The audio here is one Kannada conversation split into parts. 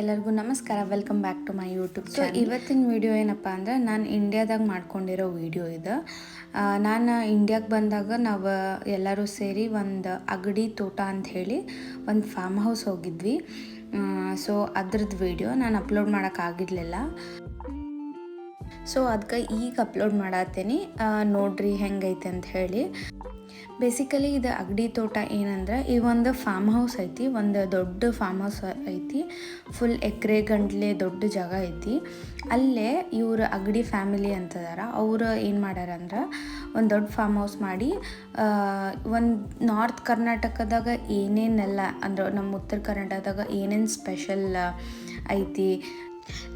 ಎಲ್ಲರಿಗೂ ನಮಸ್ಕಾರ. Welcome back to my YouTube so ಇವತ್ತಿನ ವಿಡಿಯೋ ಏನಪ್ಪ ಅಂದ್ರೆ ನಾನು ಇಂಡಿಯಾದಾಗ ಮಾಡ್ಕೊಂಡಿರೋ ವಿಡಿಯೋ ಇದು. ನಾನು ಇಂಡಿಯಾಗೆ ಬಂದಾಗ ನಾವು ಎಲ್ಲರೂ ಸೇರಿ ಒಂದು ಅಗಡಿ ತೋಟ ಅಂತ ಹೇಳಿ ಒಂದು ಫಾರ್ಮ್ ಹೌಸ್ ಹೋಗಿದ್ವಿ. ಸೊ ಅದ್ರದ್ದು ವಿಡಿಯೋ ನಾನು ಅಪ್ಲೋಡ್ ಮಾಡೋಕ್ಕಾಗಿರ್ಲಿಲ್ಲ ಸೊ ಅದಕ್ಕೆ ಈಗ ಅಪ್ಲೋಡ್ ಮಾಡತ್ತೀನಿ ನೋಡ್ರಿ ಹೆಂಗೈತೆ ಅಂತ ಹೇಳಿ. ಬೇಸಿಕಲಿ ಇದು ಅಗಡಿ ತೋಟ ಏನಂದ್ರೆ, ಈ ಒಂದು ಫಾರ್ಮ್ ಹೌಸ್ ಐತಿ, ಒಂದು ದೊಡ್ಡ ಫಾರ್ಮ್ ಹೌಸ್ ಐತಿ ಫುಲ್ ಎಕರೆ ಗಂಟ್ಲೆ ದೊಡ್ಡ ಜಾಗ ಐತಿ. ಅಲ್ಲೇ ಇವ್ರ ಅಗಡಿ ಫ್ಯಾಮಿಲಿ ಅಂತದಾರ ಅವರು ಏನು ಮಾಡ್ಯಾರಂದ್ರೆ, ಒಂದು ದೊಡ್ಡ ಫಾರ್ಮ್ ಹೌಸ್ ಮಾಡಿ ಒಂದು ನಾರ್ತ್ ಕರ್ನಾಟಕದಾಗ ಏನೇನೆಲ್ಲ, ಅಂದ್ರೆ ನಮ್ಮ ಉತ್ತರ ಕರ್ನಾಟಕದಾಗ ಏನೇನು ಸ್ಪೆಷಲ್ ಐತಿ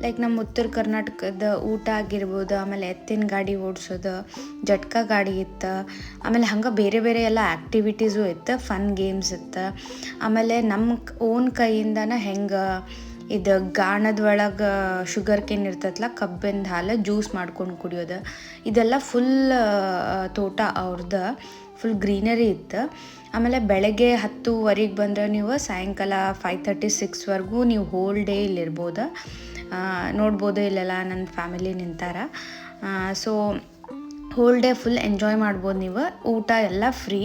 ಲೈಕ್ ನಮ್ಮ ಉತ್ತರ ಕರ್ನಾಟಕದ ಊಟ ಆಗಿರ್ಬೋದು, ಆಮೇಲೆ ಎತ್ತಿನ ಗಾಡಿ ಓಡಿಸೋದು, ಜಟ್ಕ ಗಾಡಿ ಇತ್ತು, ಆಮೇಲೆ ಹಂಗೆ ಬೇರೆ ಬೇರೆ ಎಲ್ಲ ಆ್ಯಕ್ಟಿವಿಟೀಸು ಇತ್ತು ಫನ್ ಗೇಮ್ಸ್ ಇತ್ತು. ಆಮೇಲೆ ನಮ್ಮ ಓನ್ ಕೈಯಿಂದನ ಹೆಂಗೆ ಇದು ಗಾಣದ ಒಳಗೆ ಶುಗರ್ ಕೇನ್ ಇರ್ತೈತಲ್ಲ ಕಬ್ಬಿಂದ ಹಾಲು ಜ್ಯೂಸ್ ಮಾಡ್ಕೊಂಡು ಕುಡಿಯೋದು. ಇದೆಲ್ಲ ಫುಲ್ ತೋಟ ಅವ್ರದ್ದು ಫುಲ್ ಗ್ರೀನರಿ ಇತ್ತು. ಆಮೇಲೆ ಬೆಳಗ್ಗೆ ಹತ್ತುವರೆಗೆ ಬಂದರೆ ನೀವು ಸಾಯಂಕಾಲ ಫೈವ್ ತರ್ಟಿ ಸಿಕ್ಸ್ವರೆಗೂ ನೀವು ಹೋಲ್ ಡೇ ಇಲ್ಲಿರ್ಬೋದು. ನೋಡ್ಬೋದು ಇಲ್ಲೆಲ್ಲ ನನ್ನ ಫ್ಯಾಮಿಲಿ ನಿಂತಾರ. So whole day full enjoy ಮಾಡ್ಬೋದು ನೀವು. ಊಟ ಎಲ್ಲ ಫ್ರೀ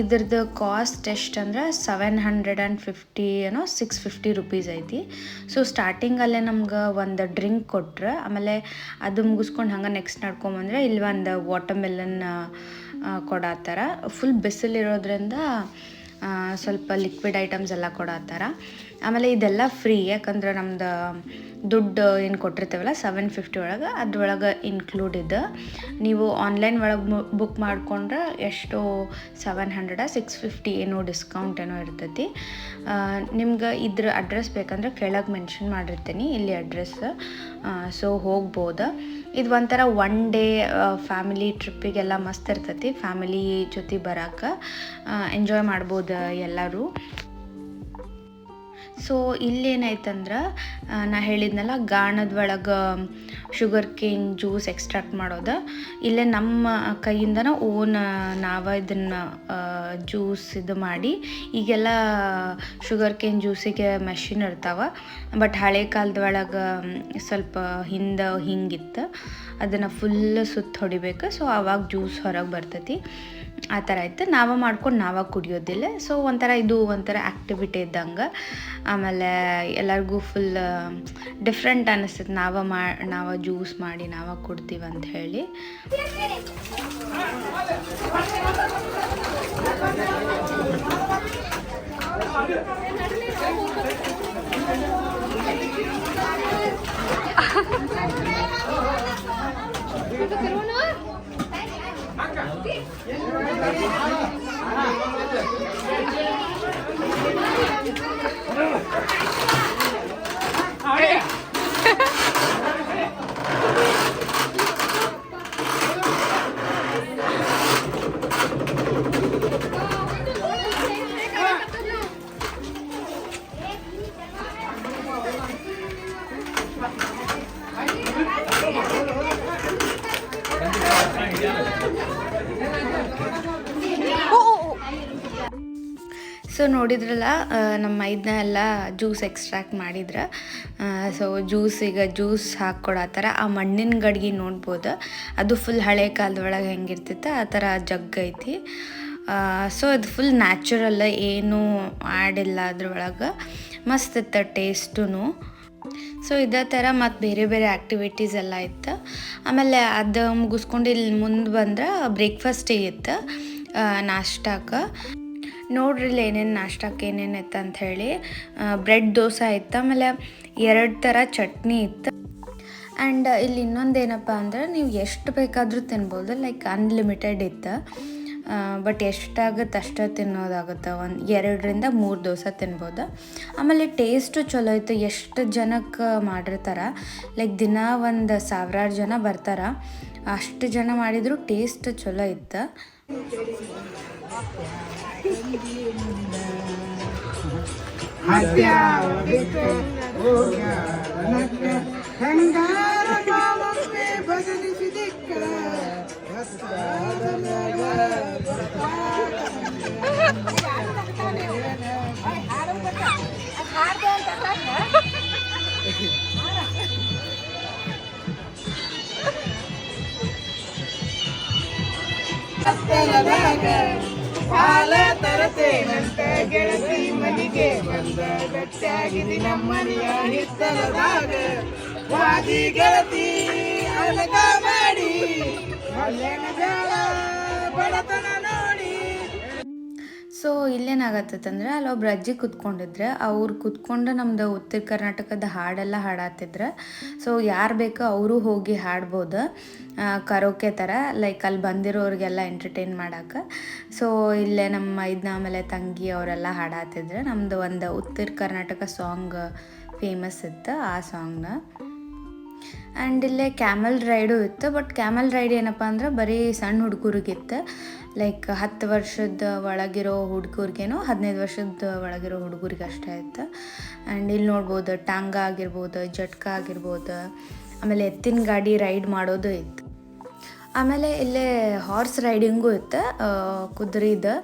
ಇದ್ರದ್ದು ಕಾಸ್ಟ್ ಎಷ್ಟು ಅಂದ್ರೆ ಸೆವೆನ್ ಹಂಡ್ರೆಡ್ ಆ್ಯಂಡ್ ಫಿಫ್ಟಿ ಏನೋ ಸಿಕ್ಸ್ ಫಿಫ್ಟಿ ರುಪೀಸ್ ಐತಿ. ಸೊ ಸ್ಟಾರ್ಟಿಂಗಲ್ಲೇ ನಮ್ಗೆ ಒಂದು ಡ್ರಿಂಕ್ ಕೊಟ್ರೆ, ಆಮೇಲೆ ಅದು ಮುಗಿಸ್ಕೊಂಡು ಹಂಗೆ ನೆಕ್ಸ್ಟ್ ನಡ್ಕೊಂಬಂದ್ರೆ ಇಲ್ಲಿ ಒಂದು ವಾಟರ್ ಮೆಲನ್ ಕೊಡತ್ತಾರ ಫುಲ್ ಬಿಸಿಲಿರೋದ್ರಿಂದ ಸ್ವಲ್ಪ ಲಿಕ್ವಿಡ್ ಐಟಮ್ಸ್ ಎಲ್ಲ ಕೊಡತ್ತಾರ ಆಮೇಲೆ ಇದೆಲ್ಲ ಫ್ರೀ ಯಾಕಂದ್ರೆ ನಮ್ದು ದುಡ್ಡು ಏನು ಕೊಟ್ಟಿರ್ತೇವಲ್ಲ ಸೆವೆನ್ ಫಿಫ್ಟಿ ಒಳಗೆ, ಅದ್ರೊಳಗೆ ಇನ್ಕ್ಲೂಡ್ ಇದೆ ನೀವು ಆನ್ಲೈನ್ ಒಳಗೆ ಬುಕ್ ಮಾಡಿಕೊಂಡ್ರೆ ಎಷ್ಟು ಸೆವೆನ್ ಹಂಡ್ರೆಡ ಸಿಕ್ಸ್ ಫಿಫ್ಟಿ ಏನೋ ಡಿಸ್ಕೌಂಟ್ ಏನೋ ಇರ್ತೈತಿ. ನಿಮ್ಗೆ ಇದ್ರ ಅಡ್ರೆಸ್ ಬೇಕಂದ್ರೆ ಕೆಳಗೆ ಮೆನ್ಷನ್ ಮಾಡಿರ್ತೀನಿ, ಇಲ್ಲಿ ಅಡ್ರೆಸ್ ಸೊ ಹೋಗ್ಬೋದು. ಇದು ಒಂಥರ ಒನ್ ಡೇ ಫ್ಯಾಮಿಲಿ ಟ್ರಿಪ್ಪಿಗೆಲ್ಲ ಮಸ್ತ್ ಇರ್ತೈತಿ ಫ್ಯಾಮಿಲಿ ಜೊತೆ ಬರೋಕೆ. ಎಂಜಾಯ್ ಮಾಡ್ಬೋದು ಎಲ್ಲರೂ. ಸೊ ಇಲ್ಲೇನಾಯ್ತಂದ್ರೆ ನಾ ಹೇಳಿದ್ನಲ್ಲ, ಗಾಣದ ಒಳಗೆ ಶುಗರ್ ಕೇನ್ ಜ್ಯೂಸ್ ಎಕ್ಸ್ಟ್ರಾಕ್ಟ್ ಮಾಡೋದು. ಇಲ್ಲೇ ನಮ್ಮ ಕೈಯಿಂದನ ಓನ್ ನಾವ ಇದನ್ನು ಜ್ಯೂಸ್ ಇದು ಮಾಡಿ, ಈಗೆಲ್ಲ ಶುಗರ್ ಕೇನ್ ಜ್ಯೂಸಿಗೆ ಮೆಷಿನ್ ಇರ್ತಾವ. ಬಟ್ ಹಳೆ ಕಾಲದ ಒಳಗೆ ಸ್ವಲ್ಪ ಹಿಂದೆ ಹಿಂಗಿತ್ತು. ಅದನ್ನು ಫುಲ್ ಸುತ್ತ ಹೊಡಿಬೇಕು. ಸೊ ಅವಾಗ ಜ್ಯೂಸ್ ಹೊರಗೆ ಬರ್ತೈತಿ. ಆ ಥರ ಇತ್ತು. ನಾವ ಮಾಡ್ಕೊಂಡು ನಾವ ಕುಡಿಯೋದಿಲ್ಲ. ಸೊ ಒಂಥರ ಇದು ಒಂಥರ ಆ್ಯಕ್ಟಿವಿಟಿ ಇದ್ದಂಗೆ. ಆಮೇಲೆ ಎಲ್ಲರಿಗೂ ಫುಲ್ ಡಿಫ್ರೆಂಟ್ ಅನ್ನಿಸ್ತೈತೆ ನಾವ ಮಾ, ನಾವ ಜ್ಯೂಸ್ ಮಾಡಿ, ನಾವ ಕುಡ್ತೀವಿ ಅಂತ ಹೇಳಿ. Yeah. ಸೊ ನೋಡಿದ್ರಲ್ಲ ಆ, ನಮ್ಮ ಇದನ್ನ ಎಲ್ಲ ಜ್ಯೂಸ್ ಎಕ್ಸ್ಟ್ರಾಕ್ಟ್ ಮಾಡಿದ್ರೆ. ಸೊ ಜ್ಯೂಸ್ ಈಗ ಜ್ಯೂಸ್ ಹಾಕ್ಕೊಡೋ ಆ ಮಣ್ಣಿನ ಗಡಿಗೆ ನೋಡ್ಬೋದು. ಅದು ಫುಲ್ ಹಳೆ ಕಾಲದೊಳಗೆ ಹೆಂಗಿರ್ತಿತ್ತು ಆ ಥರ ಜಗ್ ಐತಿ. ಸೊ ಅದು ಫುಲ್ ನ್ಯಾಚುರಲ್ ಏನು ಆಡಿಲ್ಲ ಅದ್ರೊಳಗೆ. ಮಸ್ತ್ ಇತ್ತು ಟೇಸ್ಟೂ ಸೊ ಇದೇ ಥರ ಮತ್ತು ಬೇರೆ ಬೇರೆ ಆ್ಯಕ್ಟಿವಿಟೀಸ್ ಎಲ್ಲ ಇತ್ತು. ಆಮೇಲೆ ಅದು ಮುಗಿಸ್ಕೊಂಡು ಇಲ್ಲಿ ಮುಂದೆ ಬಂದ್ರೆ ಬ್ರೇಕ್ಫಾಸ್ಟೇ ಇತ್ತು ನಾಷ್ಟಕ್ಕೆ ನೋಡ್ರಿ ಇಲ್ಲಿ ಏನೇನು ನಾಷ್ಟಕ್ಕೆ ಏನೇನು ಇತ್ತು ಅಂತ ಹೇಳಿ ಬ್ರೆಡ್ ದೋಸೆ ಇತ್ತು, ಆಮೇಲೆ ಎರಡು ಥರ ಚಟ್ನಿ ಇತ್ತು. ಆ್ಯಂಡ್ ಇಲ್ಲಿ ಇನ್ನೊಂದು ಏನಪ್ಪ ಅಂದ್ರೆ ನೀವು ಎಷ್ಟು ಬೇಕಾದರೂ ತಿನ್ಬೋದು, ಲೈಕ್ ಅನ್ಲಿಮಿಟೆಡ್ ಇತ್ತು. ಬಟ್ ಎಷ್ಟಾಗುತ್ತೆ ಅಷ್ಟೇ ತಿನ್ನೋದಾಗುತ್ತೆ. ಒಂದು ಎರಡರಿಂದ ಮೂರು ದೋಸೆ ತಿನ್ಬೋದು. ಆಮೇಲೆ ಟೇಸ್ಟು ಚಲೋ ಇತ್ತು. ಎಷ್ಟು ಜನಕ್ಕೆ ಮಾಡಿರ್ತಾರೆ, ಲೈಕ್ ದಿನ ಒಂದು ಸಾವಿರಾರು ಜನ ಬರ್ತಾರೆ, ಅಷ್ಟು ಜನ ಮಾಡಿದರೂ ಟೇಸ್ಟ್ ಚಲೋ ಇತ್ತು. ಹೆಂಗಾರ ಕಾಲವೇ ಬದಲಿಸಿದಿಕ್ಕ ಹಾಡ್ದೆ ಹಿತ್ತಲದಾಗ ಹಾಲ ತರತೇನಂತ ಗೆಳತಿ ಮನಿಗೆ. ಬಂದ ಗಟ್ಟಿಯಾಗಿದಿ ನಮ್ಮನೆಯ ಹಿತ್ತಲದಾಗ. ವಾದಿ ಮಾಡಿ. ಮಲ್ಲೆನ ಜಾಳ ಬಡತನ ಸೊ ಇಲ್ಲೇನಾಗತ್ತಂದ್ರೆ ಅಲ್ಲೊಬ್ರು ಅಜ್ಜಿ ಕುತ್ಕೊಂಡಿದ್ರೆ, ಅವ್ರು ಕುತ್ಕೊಂಡು ನಮ್ದು ಉತ್ತರ ಕರ್ನಾಟಕದ ಹಾಡೆಲ್ಲ ಹಾಡಾತಿದ್ರು, ಸೊ ಯಾರು ಬೇಕೋ ಅವರು ಹೋಗಿ ಹಾಡ್ಬೋದು. ಕರೋಕೆ ಥರ ಲೈಕ್ ಅಲ್ಲಿ ಬಂದಿರೋರಿಗೆಲ್ಲ ಎಂಟರ್ಟೈನ್ ಮಾಡೋಕೆ. ಸೊ ಇಲ್ಲೇ ನಮ್ಮ ಇದನ್ನ ಆಮೇಲೆ ತಂಗಿ ಅವರೆಲ್ಲ ಹಾಡಾತಿದ್ರು ನಮ್ಮದು ಒಂದು ಉತ್ತರ ಕರ್ನಾಟಕ ಸಾಂಗ್ ಫೇಮಸ್ ಇತ್ತು ಆ ಸಾಂಗ್ನ ಆ್ಯಂಡ್ ಇಲ್ಲೇ ಕ್ಯಾಮಲ್ ರೈಡು ಇತ್ತು ಬಟ್ ಕ್ಯಾಮಲ್ ರೈಡ್ ಏನಪ್ಪ ಅಂದ್ರೆ ಬರೀ ಸಣ್ಣ ಹುಡುಗರಿಗಿತ್ತು. ಲೈಕ್ ಹತ್ತು ವರ್ಷದ ಒಳಗಿರೋ ಹುಡುಗರಿಗೇನೋ ಹದಿನೈದು ವರ್ಷದ ಒಳಗಿರೋ ಹುಡುಗರಿಗೆ ಅಷ್ಟೇ ಇತ್ತು. ಆ್ಯಂಡ್ ಇಲ್ಲಿ ನೋಡ್ಬೋದು, ಟಾಂಗ ಆಗಿರ್ಬೋದು, ಜಟ್ಕ ಆಗಿರ್ಬೋದು, ಆಮೇಲೆ ಎತ್ತಿನ ಗಾಡಿ ರೈಡ್ ಮಾಡೋದು ಇತ್ತು. ಆಮೇಲೆ ಇಲ್ಲೇ ಹಾರ್ಸ್ ರೈಡಿಂಗು ಇತ್ತು ಕುದುರೆದು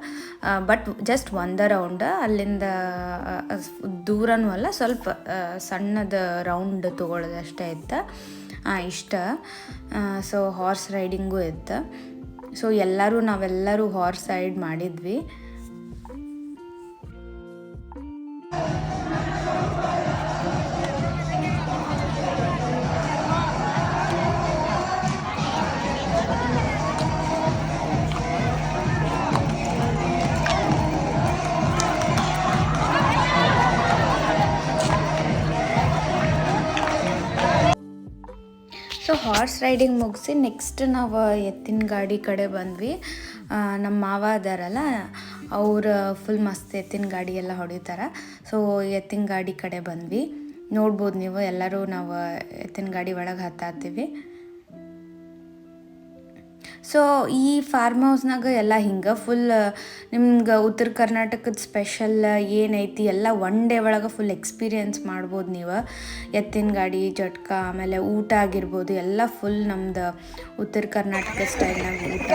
ಬಟ್ ಜಸ್ಟ್ ಒಂದೇ ರೌಂಡ್ ಅಲ್ಲಿಂದ ದೂರನೂ ಅಲ್ಲ, ಸ್ವಲ್ಪ ಸಣ್ಣದ ರೌಂಡ್ ತೊಗೊಳ್ಳೋದಷ್ಟೇ ಇತ್ತು. ಇಷ್ಟ. ಸೊ ಹಾರ್ಸ್ ರೈಡಿಂಗು ಇತ್ತು. ಸೊ ಎಲ್ಲರೂ ನಾವೆಲ್ಲರೂ ಹಾರ್ಸ್ ರೈಡ್ ಮಾಡಿದ್ವಿ. ಹಾರ್ಸ್ ರೈಡಿಂಗ್ ಮುಗಿಸಿ ನೆಕ್ಸ್ಟ್ ನಾವು ಎತ್ತಿನ ಗಾಡಿ ಕಡೆ ಬಂದ್ವಿ. ನಮ್ಮ ಮಾವ ಅದಾರಲ್ಲ, ಅವರು ಫುಲ್ ಮಸ್ತ್ ಎತ್ತಿನ ಗಾಡಿ ಎಲ್ಲ ಹೊಡಿತಾರೆ. ಸೊ ಎತ್ತಿನ ಗಾಡಿ ಕಡೆ ಬಂದ್ವಿ. ನೋಡ್ಬೋದು ನೀವು, ಎಲ್ಲರೂ ನಾವು ಎತ್ತಿನ ಗಾಡಿ ಒಳಗೆ ಹತ್ತಾತೀವಿ. ಸೊ ಈ ಫಾರ್ಮ್ ಹೌಸ್ನಾಗ ಎಲ್ಲ ಹಿಂಗೆ ಫುಲ್ ನಿಮ್ಗೆ ಉತ್ತರ ಕರ್ನಾಟಕದ ಸ್ಪೆಷಲ್ ಏನೈತಿ ಎಲ್ಲ ಒನ್ ಡೇ ಒಳಗೆ ಫುಲ್ ಎಕ್ಸ್ಪೀರಿಯನ್ಸ್ ಮಾಡ್ಬೋದು ನೀವು. ಎತ್ತಿನ ಗಾಡಿ, ಜಟ್ಕ, ಆಮೇಲೆ ಊಟ ಆಗಿರ್ಬೋದು, ಎಲ್ಲ ಫುಲ್ ನಮ್ದು ಉತ್ತರ ಕರ್ನಾಟಕ ಸ್ಟೈಲ್ನಾಗ ಊಟ.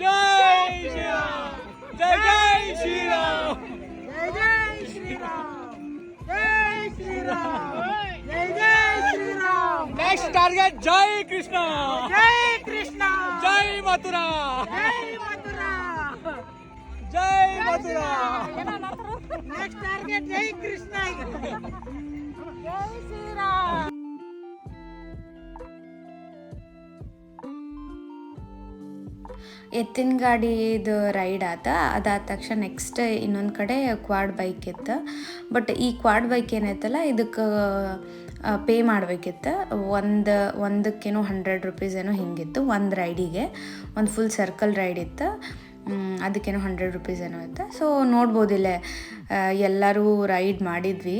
जय श्री राम जय जय श्री राम जय जय श्री राम जय श्री राम जय जय श्री राम नेक्स्ट टार्गेट जय कृष्णा जय कृष्णा जय मथुरा जय मथुरा जय मथुरा नेक्स्ट टार्गेट जय कृष्णा जय श्री राम ಎತ್ತಿನ ಗಾಡಿದು ರೈಡ್ ಆತ. ಅದಾದ ತಕ್ಷಣ ನೆಕ್ಸ್ಟ್ ಇನ್ನೊಂದು ಕಡೆ ಕ್ವಾಡ್ ಬೈಕ್ ಇತ್ತು. ಬಟ್ ಈ ಕ್ವಾಡ್ ಬೈಕ್ ಏನೈತಲ್ಲ, ಇದಕ್ಕೆ ಪೇ ಮಾಡಬೇಕಿತ್ತು. ಒಂದು, ಒಂದಕ್ಕೇನೋ ಹಂಡ್ರೆಡ್ ರುಪೀಸ್ ಏನೋ ಹಿಂಗಿತ್ತು, ಒಂದು ರೈಡಿಗೆ ಒಂದು ಫುಲ್ ಸರ್ಕಲ್ ರೈಡ್ ಇತ್ತು. ಅದಕ್ಕೇನೋ ಹಂಡ್ರೆಡ್ ರುಪೀಸ್ ಏನೋ ಇತ್ತು. ಸೊ ನೋಡ್ಬೋದಿಲ್ಲ ಎಲ್ಲರೂ ರೈಡ್ ಮಾಡಿದ್ವಿ.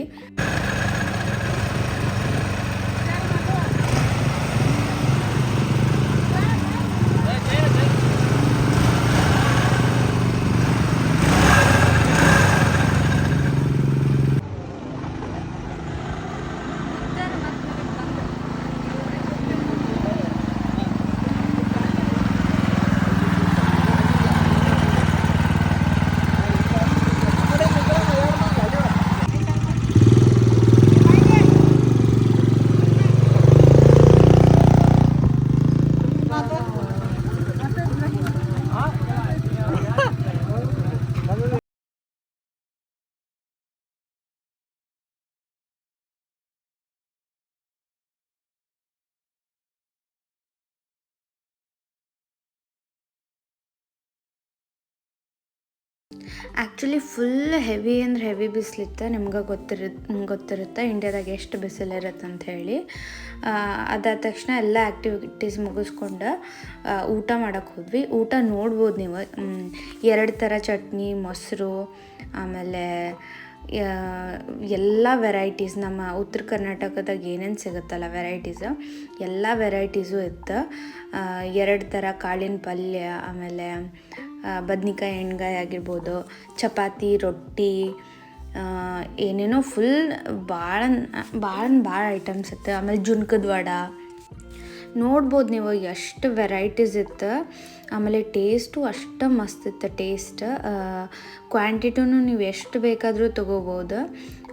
ಆ್ಯಕ್ಚುಲಿ ಫುಲ್ ಹೆವಿ ಅಂದ್ರೆ ಹೆವಿ ಬಿಸಿಲಿತ್ತು ನಿಮ್ಗೆ ಗೊತ್ತಿರ ಗೊತ್ತಿರುತ್ತೆ ಇಂಡಿಯಾದಾಗ ಎಷ್ಟು ಬಿಸಿಲಿರುತ್ತೆ ಅಂತ ಹೇಳಿ. ಅದಾದ ತಕ್ಷಣ ಎಲ್ಲ ಆ್ಯಕ್ಟಿವಿಟೀಸ್ ಮುಗಿಸ್ಕೊಂಡು ಊಟ ಮಾಡೋಕ್ಕೆ ಹೋದ್ವಿ. ಊಟ ನೋಡ್ಬೋದು ನೀವು. ಎರಡು ಥರ ಚಟ್ನಿ, ಮೊಸರು, ಆಮೇಲೆ ಎಲ್ಲ ವೆರೈಟೀಸ್ ನಮ್ಮ ಉತ್ತರ ಕರ್ನಾಟಕದಾಗ ಏನೇನು ಸಿಗುತ್ತಲ್ಲ ವೆರೈಟೀಸ್ ಎಲ್ಲ ವೆರೈಟೀಸು ಇತ್ತು. ಎರಡು ಥರ ಕಾಳಿನ ಪಲ್ಯ, ಆಮೇಲೆ ಬದ್ನಿಕಾಯಿ ಎಣ್ಗಾಯಿ ಆಗಿರ್ಬೋದು, ಚಪಾತಿ, ರೊಟ್ಟಿ ಏನೇನೋ ಫುಲ್ ಭಾಳ ಭಾಳ ಭಾಳ ಐಟಮ್ಸ್ ಇತ್ತು. ಆಮೇಲೆ ಜುನ್ಕದ ವಡ. ನೋಡ್ಬೋದು ನೀವು ಎಷ್ಟು ವೆರೈಟೀಸ್ ಇತ್ತು. ಆಮೇಲೆ ಟೇಸ್ಟು ಅಷ್ಟು ಮಸ್ತ್ ಇತ್ತು ಟೇಸ್ಟ್ ಕ್ವಾಂಟಿಟಿನೂ ನೀವು ಎಷ್ಟು ಬೇಕಾದರೂ ತೊಗೋಬೋದು.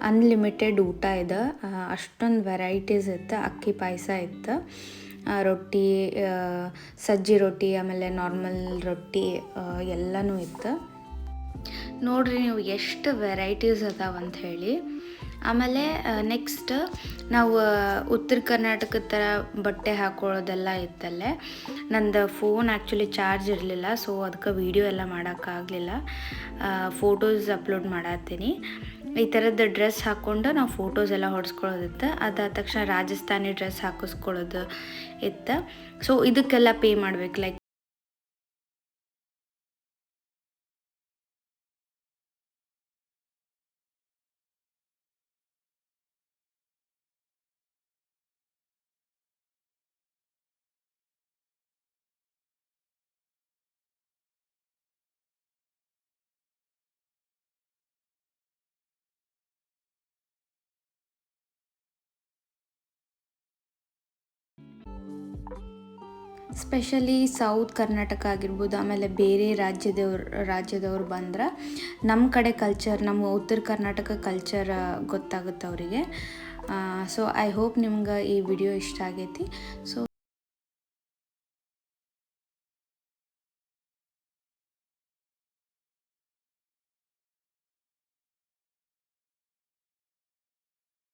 ಅನ್ಲಿಮಿಟೆಡ್ ಊಟ ಇದೆ. ಅಷ್ಟೊಂದು ವೆರೈಟೀಸ್ ಇತ್ತು. ಅಕ್ಕಿ ಪಾಯಸ ಇತ್ತು. ರೊಟ್ಟಿ ಸಜ್ಜಿ ರೊಟ್ಟಿ, ಆಮೇಲೆ ನಾರ್ಮಲ್ ರೊಟ್ಟಿ ಎಲ್ಲನೂ ಇತ್ತು. ನೋಡ್ರಿ ನೀವು ಎಷ್ಟು ವೆರೈಟೀಸ್ ಅದಾವ ಅಂತ ಹೇಳಿ. ಆಮೇಲೆ ನೆಕ್ಸ್ಟ್ ನಾವು ಉತ್ತರ ಕರ್ನಾಟಕದ ಥರ ಬಟ್ಟೆ ಹಾಕೊಳ್ಳೋದೆಲ್ಲ ಇತ್ತಲ್ಲೇ. ನಂದು ಫೋನ್ ಆ್ಯಕ್ಚುಲಿ ಚಾರ್ಜ್ ಇರಲಿಲ್ಲ ಸೊ ಅದಕ್ಕೆ ವೀಡಿಯೋ ಎಲ್ಲ ಮಾಡೋಕ್ಕಾಗಲಿಲ್ಲ ಫೋಟೋಸ್ ಅಪ್ಲೋಡ್ ಮಾಡತ್ತೀನಿ. ಈ ಥರದ ಡ್ರೆಸ್ ಹಾಕ್ಕೊಂಡು ನಾವು ಫೋಟೋಸ್ ಎಲ್ಲ ಹೊಡ್ಸ್ಕೊಳ್ಳೋದಿತ್ತು. ಅದಾದ ತಕ್ಷಣ ರಾಜಸ್ಥಾನಿ ಡ್ರೆಸ್ ಹಾಕಿಸ್ಕೊಳ್ಳೋದು ಇತ್ತು. ಸೊ ಇದಕ್ಕೆಲ್ಲ ಪೇ ಮಾಡ್ಬೇಕು ಲೈಕ್ ಸ್ಪೆಷಲಿ ಸೌತ್ ಕರ್ನಾಟಕ ಆಗಿರ್ಬೋದು, ಆಮೇಲೆ ಬೇರೆ ರಾಜ್ಯದವ್ರು ರಾಜ್ಯದವ್ರು ಬಂದ್ರೆ ನಮ್ಮ ಕಡೆ ಕಲ್ಚರ್ ನಮ್ಮ ಉತ್ತರ ಕರ್ನಾಟಕ ಕಲ್ಚರ್ ಗೊತ್ತಾಗುತ್ತೆ ಅವರಿಗೆ. ಸೊ ಐ ಹೋಪ್ ನಿಮ್ಗೆ ಈ ವಿಡಿಯೋ ಇಷ್ಟ ಆಗೈತಿ. ಸೊ